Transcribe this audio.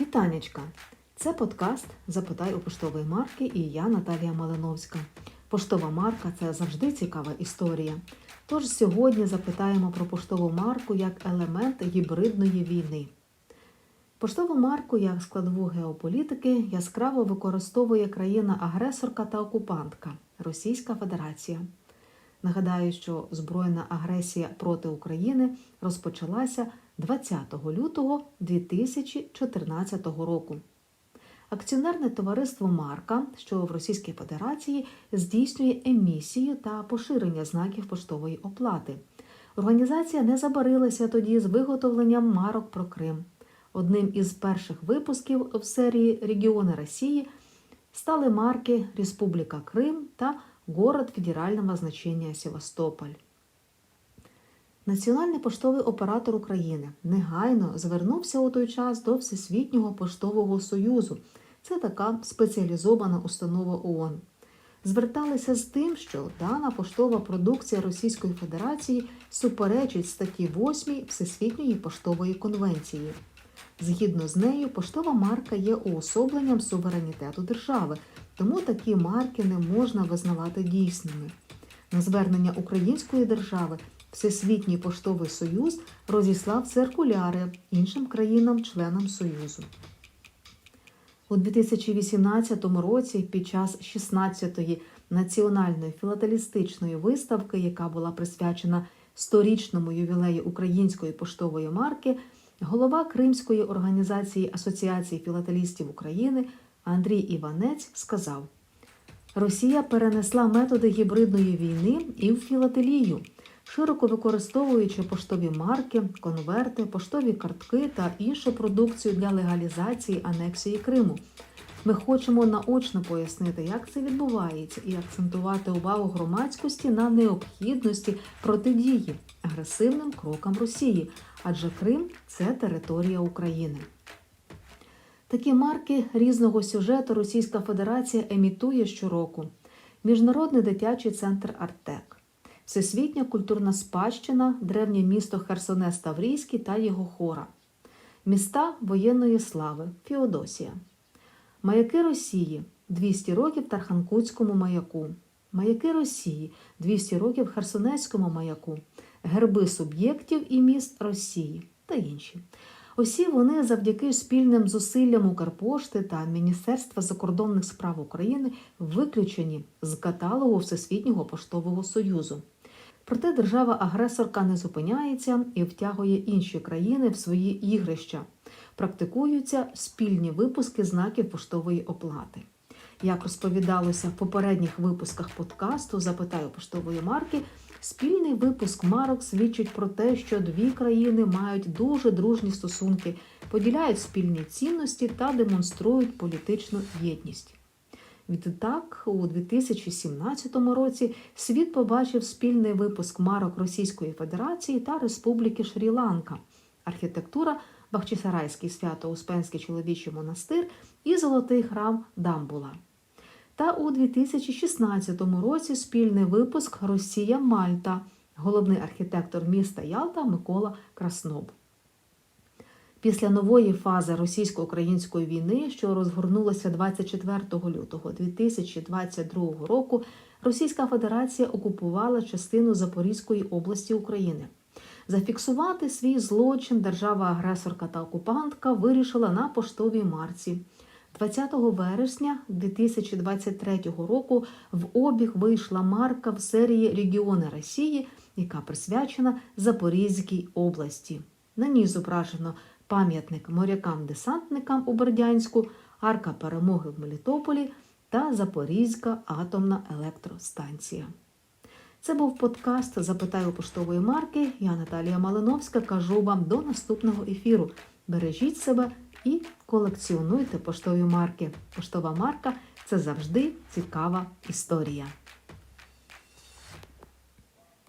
Вітанечка! Це подкаст Запитай у поштової марки і я Наталія Малиновська. Поштова марка це завжди цікава історія. Тож сьогодні запитаємо про поштову марку як елемент гібридної війни. Поштову марку як складову геополітики яскраво використовує країна-агресорка та окупантка Російська Федерація. Нагадаю, що збройна агресія проти України розпочалася 20 лютого 2014 року. Акціонерне товариство Марка, що в Російській Федерації здійснює емісію та поширення знаків поштової оплати. Організація не забарилася тоді з виготовленням марок про Крим. Одним із перших випусків в серії Регіони Росії стали марки Республіка Крим та Город федерального значення Севастополь. Національний поштовий оператор України негайно звернувся у той час до Всесвітнього поштового союзу. Це така спеціалізована установа ООН. Зверталися з тим, що дана поштова продукція Російської Федерації суперечить статті 8 Всесвітньої поштової конвенції. Згідно з нею, поштова марка є уособленням суверенітету держави, тому такі марки не можна визнавати дійсними. На звернення української держави Всесвітній поштовий союз розіслав циркуляри іншим країнам-членам Союзу. У 2018 році під час 16-ї національної філателістичної виставки, яка була присвячена сторічному ювілею української поштової марки, голова Кримської організації Асоціації філателістів України Андрій Іванець сказав: Росія перенесла методи гібридної війни і в філателію, широко використовуючи поштові марки, конверти, поштові картки та іншу продукцію для легалізації анексії Криму. Ми хочемо наочно пояснити, як це відбувається, і акцентувати увагу громадськості на необхідності протидії агресивним крокам Росії, адже Крим це територія України. Такі марки різного сюжету Російська Федерація емітує щороку. Міжнародний дитячий центр Артек, Всесвітня культурна спадщина, древнє місто Херсонес Таврійський та його хора, міста воєнної слави Феодосія, Маяки Росії 200 років Тарханкутському маяку, Маяки Росії 200 років Херсонеському маяку, герби суб'єктів і міст Росії та інші. Усі вони завдяки спільним зусиллям Укрпошти та Міністерства закордонних справ України виключені з каталогу Всесвітнього поштового союзу. Проте держава-агресорка не зупиняється і втягує інші країни в свої ігрища. Практикуються спільні випуски знаків поштової оплати. Як розповідалося в попередніх випусках подкасту Запитаю поштової марки, спільний випуск марок свідчить про те, що дві країни мають дуже дружні стосунки, поділяють спільні цінності та демонструють політичну єдність. Відтак, у 2017 році світ побачив спільний випуск марок Російської Федерації та Республіки Шрі-Ланка, архітектура Бахчисарайський свято-Успенський чоловічий монастир і Золотий храм Дамбула. Та у 2016 році спільний випуск Росія Мальта, головний архітектор міста Ялта Микола Красноб. Після нової фази російсько-української війни, що розгорнулася 24 лютого 2022 року, Російська Федерація окупувала частину Запорізької області України. Зафіксувати свій злочин держава-агресорка та окупантка вирішила на поштовій марці. 20 вересня 2023 року в обіг вийшла марка в серії Регіони Росії, яка присвячена Запорізькій області. На ній зображено пам'ятник морякам-десантникам у Бердянську, арка перемоги в Мелітополі та Запорізька атомна електростанція. Це був подкаст Запитаю поштової марки. Я Наталія Малиновська кажу вам до наступного ефіру. Бережіть себе і колекціонуйте поштові марки. Поштова марка це завжди цікава історія.